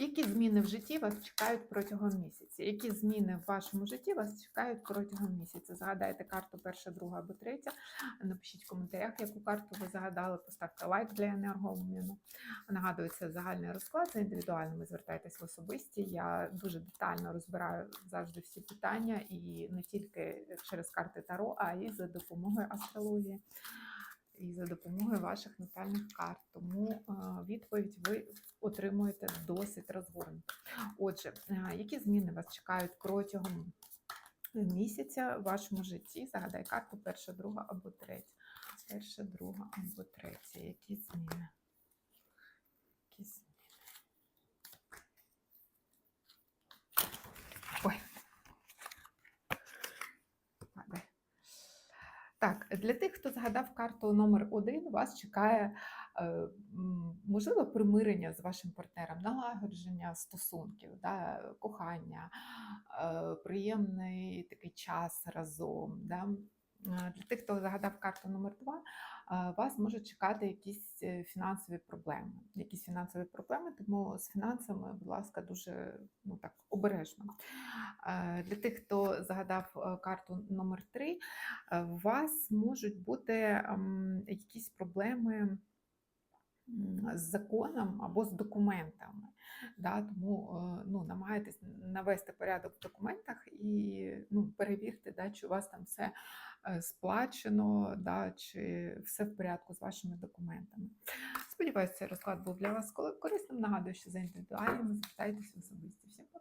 Які зміни в житті вас чекають протягом місяця? Які зміни в вашому житті вас чекають протягом місяця? Загадайте карту перша, друга або третя. Напишіть в коментарях, яку карту ви загадали. Поставте лайк для енергообміну. Нагадую, це загальний розклад. За індивідуальними звертайтесь в особисті. Я дуже детально розбираю завжди всі питання, і не тільки через карти Таро, а й за допомогою астрології. І за допомогою ваших натальних карт. Тому е, відповідь ви отримуєте досить розгорнуто. Отже, е, які зміни вас чекають протягом місяця в вашому житті? Загадай карту перша, друга або третя. Перша, друга або третя. Які зміни? Які зміни? Так, для тих, хто згадав карту номер один, вас чекає е, можливо примирення з вашим партнером, налагодження стосунків, да, кохання, е, приємний такий час разом. Да. Е, Для тих, хто загадав карту номер два, е, вас можуть чекати якісь е, фінансові проблеми. Якісь фінансові проблеми, тому з фінансами, будь ласка, дуже ну, так, обережно. Для тих, хто загадав карту номер 3, у вас можуть бути ем, якісь проблеми з законом або з документами. Да, тому е, ну, намагайтесь навести порядок в документах і ну, перевірте, да, чи у вас там все е, сплачено, да, чи все в порядку з вашими документами. Сподіваюся, цей розклад був для вас корисним. Нагадую, що за індивідуальними звертайтеся особисто. Всім пока!